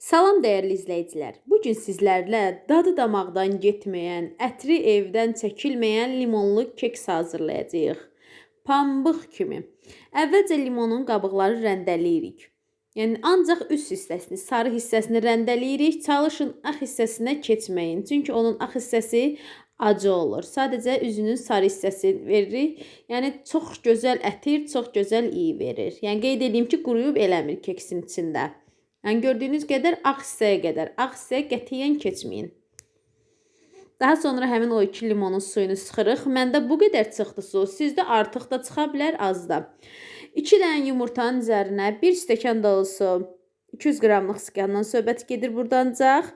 Salam dəyərli izləyicilər. Bu gün sizlərlə dadı damaqdan getməyən, ətri evdən çəkilməyən limonlu keks hazırlayacağıq. Pambıq kimi. Əvvəlcə limonun qabıqları rəndələyirik. Yəni ancaq üst hissəsini, sarı hissəsini rəndələyirik. Çalışın ağ hissəsinə keçməyin. Çünki onun ağ hissəsi acı olur. Sadəcə üzünün sarı hissəsini veririk. Yəni çox gözəl ətir, çox gözəl iyi verir. Yəni qeyd edeyim ki, quruyub eləmir keksin içində. Yəni gördüyünüz qədər ağ hissəyə qədər. Ağ hissəyə qətiyyən keçməyin. Daha sonra həmin o 2 limonun suyunu sıxırıq. Məndə bu qədər çıxdı su. Sizdə artıq da çıxa bilər, az da. 2 dənə yumurtanın üzərinə 1 stəkan dolusu 200 qramlıq skandan söhbət gedir burdancaq.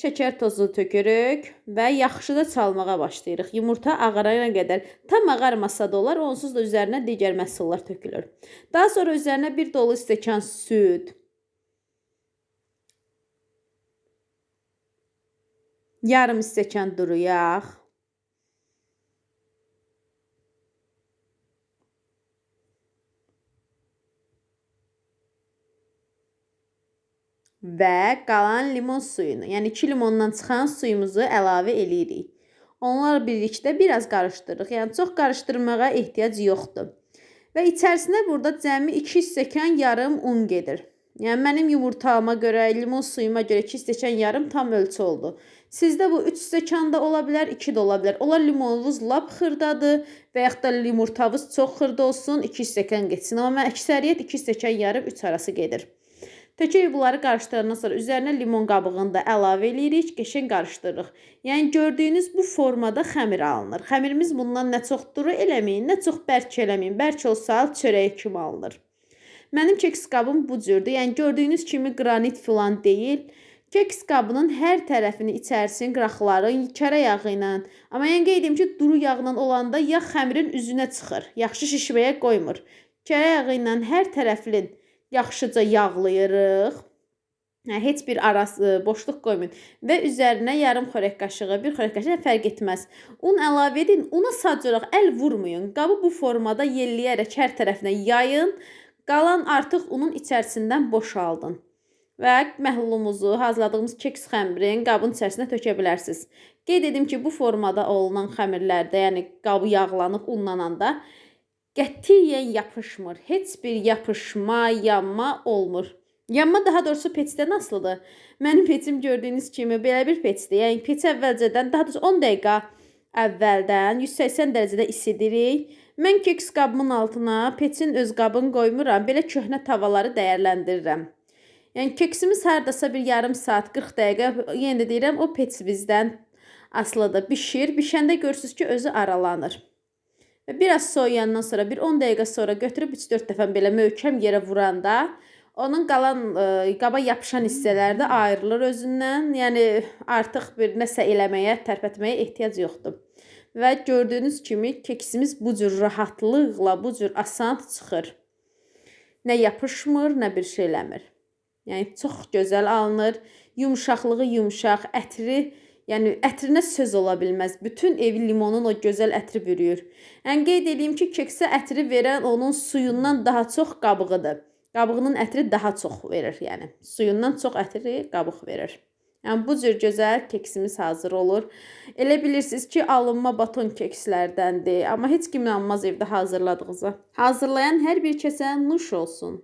Şəkər tozu tökürük və yaxşı da çalmağa başlayırıq. Yumurta ağarana qədər. Tam ağarmasa da olar, onsuz da üzərinə digər məhsullar tökülür. Daha sonra üzərinə 1 dolu stəkan süd, yarım stəkan duru yağ, və qalan limon suyunu, yəni 2 limondan çıxan suyumuzu əlavə eləyirik. Onlar birlikdə biraz qarışdırırıq. Yəni çox qarışdırmağa ehtiyac yoxdur. Və içərisinə burada cəmi 2 stəkan yarım un gedir. Yəni mənim yumurtama görə, limon suyuma görə 2 stəkan yarım tam ölçü oldu. Sizdə bu 3 stəkan da ola bilər, 2 də ola bilər. Olar limonunuz lap xırdadır və yaxud da yumurtanız çox xırda olsun, 2 stəkan getsin. Amma əksəriyyət 2 stəkan yarım 3 arası gedir. Tökürük bunları qarışdırandan sonra üzərinə limon qabığını da əlavə eləyirik, qəşəng qarışdırırıq. Yəni gördüyünüz bu formada xəmir alınır. Xəmirimiz bundan nə çox duru eləməyin, nə çox bərk eləməyin. Bərk olsa çörək kimi alınır. Mənim keks qabım bu cürdür. Yəni gördüyünüz kimi qranit filan deyil. Keks qabının hər tərəfini içərisini qıraqların kərə yağı ilə, amma yəni qeyd edim ki, duru yağla olanda yağ xəmirin üzünə çıxır. Yaxşı şişməyə qoymur. Kərə yağı ilə hər tərəfini yaxşıca yağlayırıq. Hə, heç bir arası boşluq qoymayın və üzərinə yarım xörək qaşığı, bir xörək qaşığı fərq etməz. Un əlavə edin. Una sadəcə olaraq əl vurmayın. Qabı bu formada yelləyərək hər tərəfinə yayın. Qalan artıq unun içərisindən boşaldın. Və məhlulumuzu, hazırladığımız keks xəmirin qabın içərisinə tökə bilərsiniz. Qeyd edim ki, bu formada olunan xəmirlərdə, yəni qabı yağlanıb unlananda qətiyyən yapışmır. Heç bir yapışma, yanma olmur. Yanma daha doğrusu peçdən asılıdır. Mənim peçim gördüyünüz kimi belə bir peçdir. Yəni peç əvvəlcədən, daha doğrusu 10 dəqiqə əvvəldən 180 dərəcədə isidirik. Mən keks qabımın altına peçin öz qabını qoymuram. Belə köhnə tavaları dəyərləndirirəm. Yəni keksimiz hardasa bir yarım saat, 40 dəqiqə, yenə də deyirəm, o peç bizdən asılıdır. Bişir. Bişəndə görürsüz ki, özü aralanır. Və biraz soyuyandan sonra, bir 10 dəqiqə sonra götürüb 3-4 dəfə belə möhkəm yerə vuranda, onun qalan e, qaba yapışan hissələri də ayrılır özündən. Yəni artıq bir nəsə eləməyə, tərpətməyə ehtiyac yoxdur. Və gördüyünüz kimi keksimiz bu cür rahatlıqla, bu cür asan çıxır. Nə yapışmır, nə bir şey eləmir. Yəni çox gözəl alınır. Yumşaqlığı yumşaq, ətri Yəni ətrinə söz ola bilməz. Bütün evi limonun o gözəl ətri bürüyür. Yəni qeyd edeyim ki, keksə ətri verən onun suyundan daha çox qabığıdır. Qabığının ətri daha çox verir, yəni. Suyundan çox ətri qabıq verir. Yəni bu cür gözəl keksimiz hazır olur. Elə bilirsiniz ki, alınma baton kekslərdəndir, amma heç kim inanmaz evdə hazırladığınıza. Hazırlayan hər bir kəsə nuş olsun.